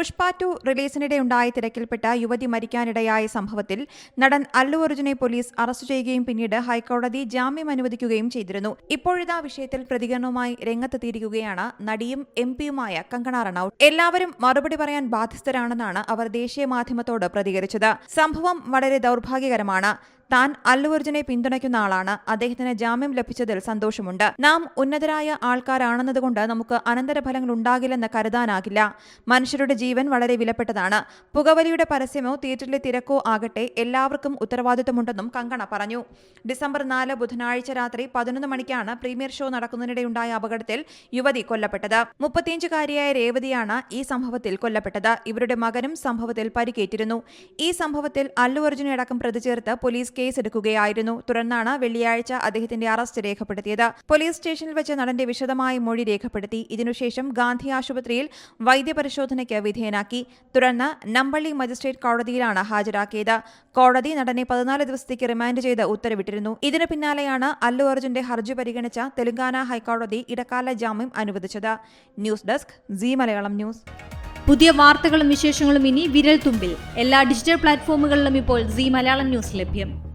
Pushpa to റിലീസിനിടെ ഉണ്ടായ തിരക്കിൽപ്പെട്ട യുവതി മരിക്കാനിടയായ സംഭവത്തിൽ നടൻ അല്ലു അർജുനെ പോലീസ് അറസ്റ്റ് ചെയ്യുകയും പിന്നീട് ഹൈക്കോടതി ജാമ്യം അനുവദിക്കുകയും ചെയ്തിരുന്നു. ഇപ്പോഴിതാ വിഷയത്തിൽ പ്രതികരണവുമായി രംഗത്തെത്തിയിരിക്കുകയാണ് നടിയും എം പിയുമായ കങ്കണ റണൌട്ട്. എല്ലാവരും മറുപടി പറയാൻ ബാധ്യസ്ഥരാണെന്നാണ് അവർ ദേശീയ മാധ്യമത്തോട് പ്രതികരിച്ചത്. സംഭവം വളരെ ദൗർഭാഗ്യകരമാണ്. താൻ അല്ലു അർജുനെ പിന്തുണയ്ക്കുന്ന ആളാണ്. അദ്ദേഹത്തിന് ജാമ്യം ലഭിച്ചതിൽ സന്തോഷമുണ്ട്. നാം ഉന്നതരായ ആൾക്കാരാണെന്നതുകൊണ്ട് നമുക്ക് അനന്തരഫലങ്ങൾ ഉണ്ടാകില്ലെന്ന് കരുതാനാകില്ല. മനുഷ്യരുടെ ജീവൻ വളരെ വിലപ്പെട്ടതാണ്. പുകവലിയുടെ പരസ്യമോ തിയേറ്ററിലെ തിരക്കോ ആകട്ടെ എല്ലാവർക്കും ഉത്തരവാദിത്തമുണ്ടെന്നും കങ്കണ പറഞ്ഞു. ഡിസംബർ നാല് ബുധനാഴ്ച രാത്രി പതിനൊന്ന് മണിക്കാണ് പ്രീമിയർ ഷോ നടക്കുന്നതിനിടെയുണ്ടായ അപകടത്തിൽ യുവതി കൊല്ലപ്പെട്ടത്. മുപ്പത്തിയഞ്ചുകാരിയായ രേവതിയാണ് ഈ സംഭവത്തിൽ കൊല്ലപ്പെട്ടത്. ഇവരുടെ മകനും സംഭവത്തിൽ പരിക്കേറ്റിരുന്നു. ഈ സംഭവത്തിൽ അല്ലു അർജുനെ അടക്കം പ്രതി പോലീസ് കേസെടുക്കുകയായിരുന്നു. തുടർന്നാണ് വെള്ളിയാഴ്ച അദ്ദേഹത്തിന്റെ അറസ്റ്റ് രേഖപ്പെടുത്തിയത്. പോലീസ് സ്റ്റേഷനിൽ വെച്ച് നടന്റെ വിശദമായ മൊഴി രേഖപ്പെടുത്തി. ഇതിനുശേഷം ഗാന്ധി ആശുപത്രിയിൽ വൈദ്യപരിശോധനയ്ക്ക് വിധേയനാക്കി. തുടർന്ന് നമ്പള്ളി മജിസ്ട്രേറ്റ് കോടതിയിലാണ് ഹാജരാക്കിയത്. കോടതി നടനെ പതിനാല് ദിവസത്തേക്ക് റിമാൻഡ് ചെയ്ത് ഉത്തരവിട്ടിരുന്നു. ഇതിനു പിന്നാലെയാണ് അല്ലു അർജുന്റെ ഹർജി പരിഗണിച്ച തെലങ്കാന ഹൈക്കോടതി ഇടക്കാല ജാമ്യം അനുവദിച്ചത്. News desk G Malayalam news. പുതിയ വാർത്തകളും വിശേഷങ്ങളും ഇനി വിരൽ തുമ്പിൽ. എല്ലാ ഡിജിറ്റൽ പ്ലാറ്റ്ഫോമുകളിലും ഇപ്പോൾ സി മലയാളം ന്യൂസ് ലഭ്യം.